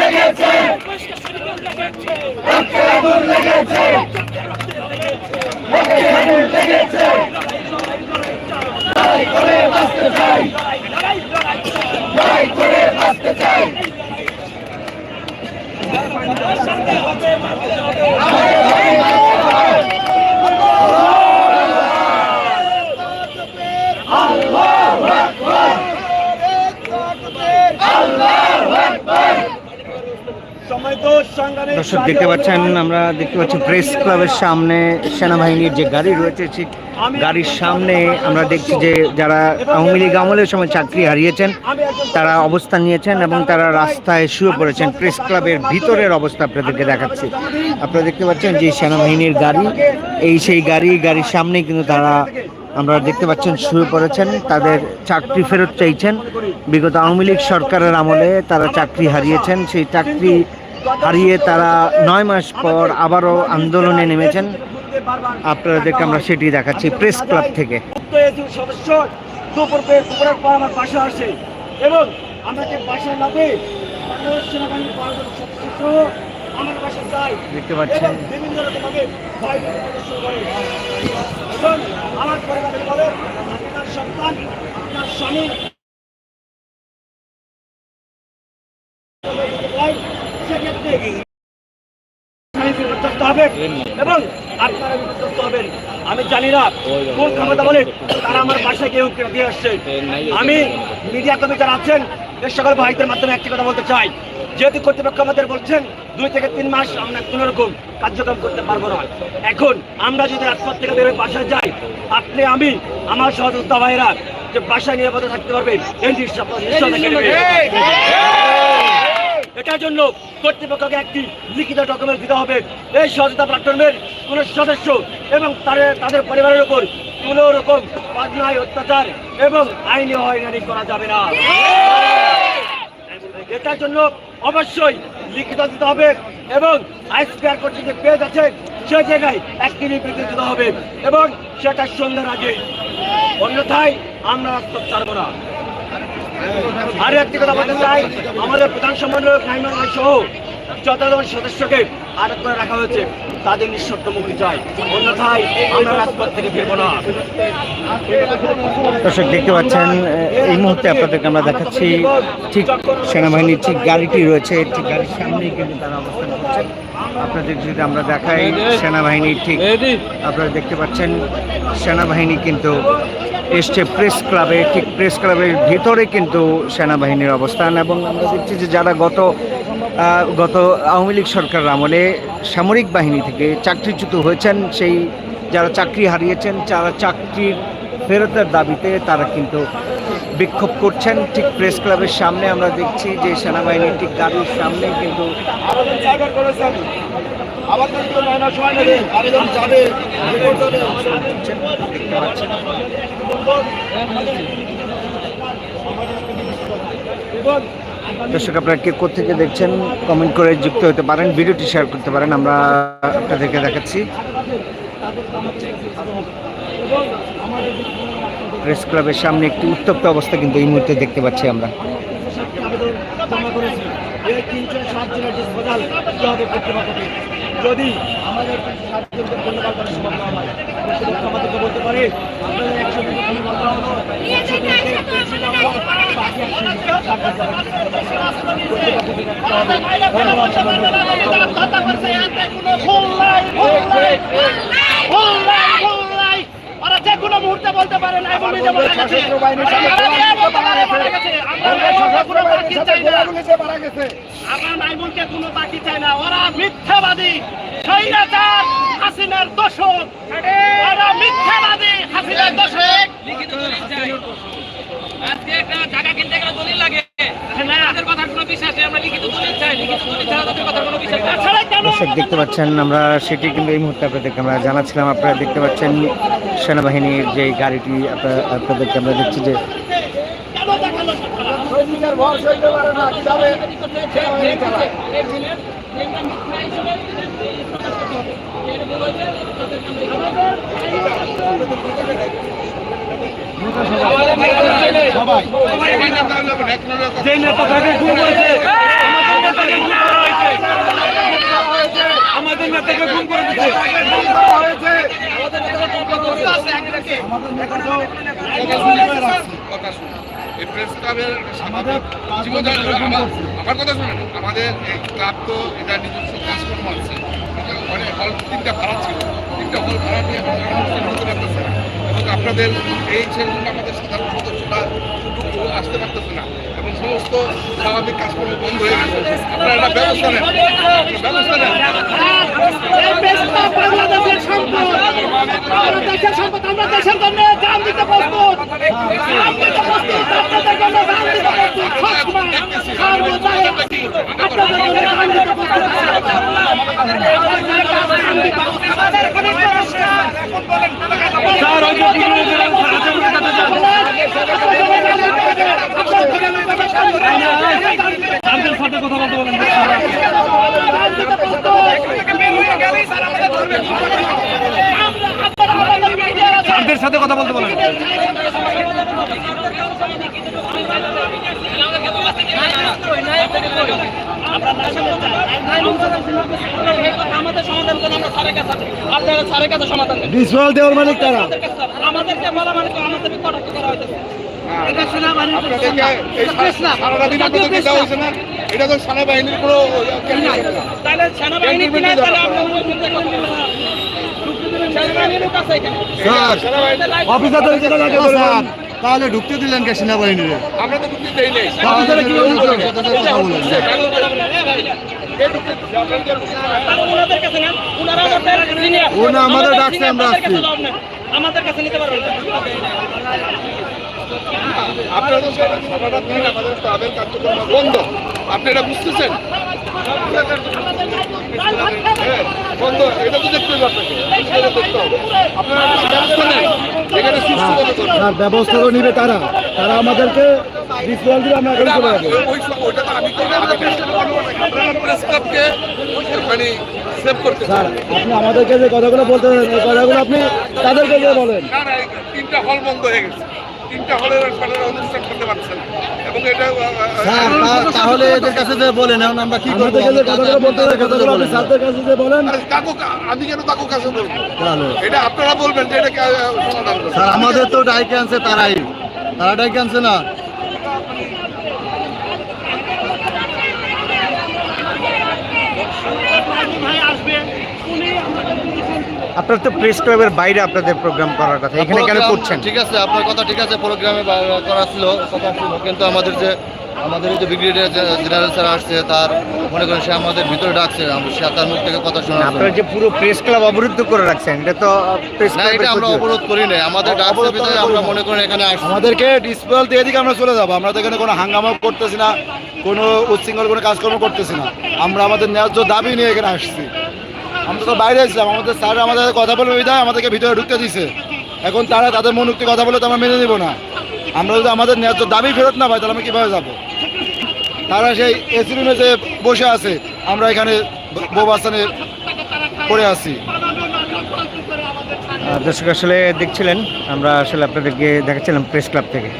লেগেছে দর্শক দেখতে পাচ্ছেন আমরা দেখতে পাচ্ছি প্রেস ক্লাবের সামনে সেনাবাহিনীর যে গাড়ি রয়েছে ঠিক গাড়ির সামনে আমরা দেখছি যে যারা আওয়ামী লীগ আমলের সময় চাকরি হারিয়েছেন তারা অবস্থান নিয়েছেন এবং তারা রাস্তায় শুয়ে পড়েছেন। প্রেস ক্লাবের ভিতরের অবস্থা আপনাদেরকে দেখাচ্ছি। আপনারা দেখতে পাচ্ছেন যে সেনাবাহিনীর গাড়ি এই সেই গাড়ি গাড়ির সামনেই কিন্তু তারা আমরা দেখতে পাচ্ছেন শুয়ে পড়েছেন। তাদের চাকরি ফেরত চাইছেন। বিগত আওয়ামী লীগ সরকারের আমলে তারা চাকরি হারিয়েছেন। সেই চাকরি হারিয়ে তারা নয় মাস পর আবারও আন্দোলনে নেমেছেন। আপনাদেরকে আমরা সেটি দেখাচ্ছি প্রেস ক্লাব থেকে। সদস্য দুপুর দুপুরের পর আমার পাশে আসে এবং আমাকে পাশে না পেয়ে বাংলাদেশ সেনাবাহিনীর পাঁচজন সদস্য সহ আমার পাশে যায় দেখতে পাচ্ছেন। বিভিন্ন রকমভাবে এবং আমার পরিবারের বলে আপনার সন্তান আপনার স্বামী বিপর্যস্ত হবে এবং আপনারা বিপর্যস্ত হবেন আমি জানি না কোন ক্ষমতা বলে তারা আমার বাসায় কেউ কেটে দিয়ে আসছে আমি মিডিয়া কর্মী যারা আছেন এর সকল ভাইদের মাধ্যমে একটি কথা বলতে চাই যেহেতু কর্তৃপক্ষ আমাদের বলছেন দুই থেকে তিন মাস আমরা কোনো রকম কার্যক্রম করতে পারব না এখন আমরা যদি রাজপথ থেকে বেরোয় বাসায় যাই আপনি আমি আমার সহযোগিতা ভাইরা যে বাসায় নিরাপদে থাকতে পারবে এই নেবে। এটার জন্য কর্তৃপক্ষকে একটি লিখিত ডকুমেন্ট দিতে হবে। এই সহযোগিতা প্ল্যাটফর্মের কোন সদস্য এবং তাদের তাদের পরিবারের উপর কোন রকম অন্যায়, অত্যাচার এবং আইনি হয়রানি করা যাবে না। এটার জন্য অবশ্যই লিখিত দিতে হবে এবং আইসপিআর কর্তৃক যে পেজ আছে সে জায়গায় একটি বিবৃতি দিতে হবে এবং সেটা সন্ধ্যার আগে। অন্যথায় আমরা রাস্তা ছাড়বো না। আর একটি কথা বলতে চাই, আমাদের প্রধান সমন্বয়ক নাইমান ভাই সহ যতজন সদস্যকে আটক করে রাখা হয়েছে, তাদের নিঃশর্ত মুক্তি চাই। অন্যথায় আমরা রাজপথ থেকে ফিরবো না। দর্শক, দেখতে পাচ্ছেন, এই মুহূর্তে আপনাদেরকে আমরা দেখাচ্ছি, ঠিক সেনাবাহিনীর ঠিক গাড়িটি রয়েছে, ঠিক গাড়ির সামনেই কিন্তু তারা অবস্থান করছেন আপনাদের যদি আমরা দেখাই, সেনাবাহিনীর ঠিক, আপনারা দেখতে পাচ্ছেন, সেনাবাহিনী কিন্তু এসছে প্রেস ক্লাবে ঠিক প্রেস ক্লাবের ভিতরে কিন্তু সেনাবাহিনীর অবস্থান এবং আমরা দেখছি যে যারা গত গত আওয়ামী লীগ সরকার আমলে সামরিক বাহিনী থেকে চাকরিচ্যুত হয়েছেন সেই যারা চাকরি হারিয়েছেন যারা চাকরির ফেরতের দাবিতে তারা কিন্তু বিক্ষোভ করছেন। ঠিক প্রেস ক্লাবের সামনে আমরা দেখছি যে সেনাবাহিনীর ঠিক গাড়ির সামনে কিন্তু দর্শক, আপনারা কে থেকে দেখছেন কমেন্ট করে যুক্ত হতে পারেন, ভিডিওটি শেয়ার করতে পারেন, আমরা আপনাদেরকে দেখাচ্ছি। প্রেস ক্লাবের সামনে একটি উত্তপ্ত অবস্থা কিন্তু এই মুহূর্তে দেখতে পাচ্ছি আমরা। সাত কর্তৃপক্ষকে যদি আমাদের সাতজনকে ধন্যবাদ করা সম্ভব না হয় কর্তৃপক্ষ আমাদেরকে বলতে পারে। আপনাদের একশো দিনে কোনো কথা হলো একশো দিনকে পেন্সিল হলো বাকি একশো দিন সাতজন জমা কর্তৃপক্ষকে দিতে হবে ধন্যবাদ ওরা যে কোনো মুহূর্তে বলতে পারে না আমরা কোনো বাকি চাই না। গোলাগুলিতে মারা গেছে। আমরা নাইমুলকে কোনো বাকি চাই না। ওরা মিথ্যাবাদী। স্বৈরাচার হাসিনার দোষক। ওরা মিথ্যাবাদী হাসিনার দোষক। আজকে একটা জায়গা কিনতে গেলে দলিল লাগে। তাদের কথার কোনো বিশ্বাস নেই আমরা লিখিত দলিল চাই। লিখিত দলিল ছাড়া তাদের কথার কোনো বিশ্বাস নেই। তাছাড়া কেন দর্শক দেখতে পাচ্ছেন আমরা সেটি কিন্তু এই মুহূর্তে আপনাদেরকে আমরা জানাচ্ছিলাম। আপনারা দেখতে পাচ্ছেন সেনাবাহিনীর যে গাড়িটি আপনারা- আপনাদেরকে আমরা দেখছি যে সৈনিকের ভর সইতে পারে না কীভাবে সবাই যে নেতা তাকে গুম করেছে আমাদের নেতাকে গুম করে দিচ্ছে এই প্রেস ক্লাবের আমাদের জীবনযাত্রা আমার- আমার কথা শুনুন আমাদের এই ক্লাব তো এটা নিজস্ব কাজকর্ম আছে। অনেক হল তিনটা ভাড়া ছিল। তিনটা হল ভাড়া দিয়ে আমরা অনুষ্ঠান করতে পারতেছে না এবং আপনাদের এই ছেলেগুলো আমাদের সাধারণ সদস্যরা আসতে পারতেছে না। সমস্ত স্বাভাবিক কাজকর্ম বন্ধ হয়ে গেছে। আপনারা একটা ব্যবস্থা নেন। ব্যবস্থা নেন। দেশের জন্য দিতে প্রস্তুত। সাথে কথা বলতে বলেন সাথে কথা বলতে বলেন। আমাদের সমাধান করে আমরা কাছে আপনারা স্যারের কাছে সমাধান বিশাল দেওয়ার মালিক তারা আমাদেরকে বলা মানে আমাদেরকে কটাক্ষ করা এটা তো সেনাবাহিনীর কোনো তাহলে সেনাবাহিনীর কিনা। অফিসারদের তাহলে ঢুকতে দিলেন কে সেনাবাহিনীরে? আমরা তো ঢুকতে দেই নাই। অফিসারে কি কথা বলেন। তাহলে ওনাদের কাছে নেন। ওনারা আমাদের senior। ওনা আমাদের ডাকছে, আমরা আসছি। আমাদের কাছে নিতে পারবেন আপনারা তো সারা- সারাটা আমাদের কার্যক্রম বন্ধ। আপনি এটা বুঝতেছেন? বন্ধ এটা তো দেখতে আপনারা ব্যবস্থা তো নিবে তারা। তারা আমাদেরকে দিলে আমরা এখন চলে যাব। মানে স্যার আপনি আমাদেরকে যে কথাগুলো বলতে এই কথাগুলো আপনি তাদেরকে যে বলেন। তিনটা হল বন্ধ হয়ে গেছে। তিনটা হলের আপনারা অনুষ্ঠান করতে না। এবং এটা তাহলে এদের কাছে যে বলেন এখন আমরা কি কথাগুলো বলতে কথাগুলো আপনি স্যারদের কাছে যে বলেন। কাকু আমি কেন কাকু কাছে বলব? এটা আপনারা বলবেন যে এটা সমাধান স্যার আমাদের তো ডাইকে আনছে তারাই। তারা ডাইকে আনছে না? ভাই আসবে আপনার তো প্রেস ক্লাবের বাইরে আপনাদের প্রোগ্রাম করার কথা। এখানে কেন করছেন? ঠিক আছে আপনার কথা ঠিক আছে প্রোগ্রামে করা ছিল কথা ছিল। কিন্তু আমাদের যে আমাদের যে ব্রিগেডিয়ার জেনারেল স্যার আসছে তার মনে করেন সে আমাদের ভিতরে ডাকছে আমরা সে তার মুখ থেকে কথা শোনা আপনারা যে পুরো প্রেস ক্লাব অবরুদ্ধ করে রাখছেন এটা তো প্রেস না এটা আমরা অবরোধ করি নাই। আমাদের ডাকছে ভিতরে আমরা মনে করেন এখানে আসছি। আমাদেরকে ডিসপ্লেল দিয়ে এদিকে আমরা চলে যাব। আমরা তো এখানে কোনো হাঙ্গামা করতেছি না কোনো উচ্ছৃঙ্খল কোনো কাজকর্ম করতেছি না। আমরা আমাদের ন্যায্য দাবি নিয়ে এখানে আসছি। আমরা তো বাইরে ছিলাম, আমাদের স্যার আমাদের সাথে কথা বলে বিধায় আমাদেরকে ভিতরে ঢুকতে দিছে। এখন তারা তাদের মনুক্তি কথা বলে তো আমরা মেনে নিব না। আমরা যদি আমাদের ন্যায্য দাবি ফেরত না পাই, তাহলে আমরা কীভাবে যাব? তারা সেই এসি রুমে যে বসে আছে, আমরা এখানে বোবাস্তানে পড়ে আছি। দর্শক আসলে দেখছিলেন, আমরা আসলে আপনাদেরকে দেখাচ্ছিলাম প্রেস ক্লাব থেকে।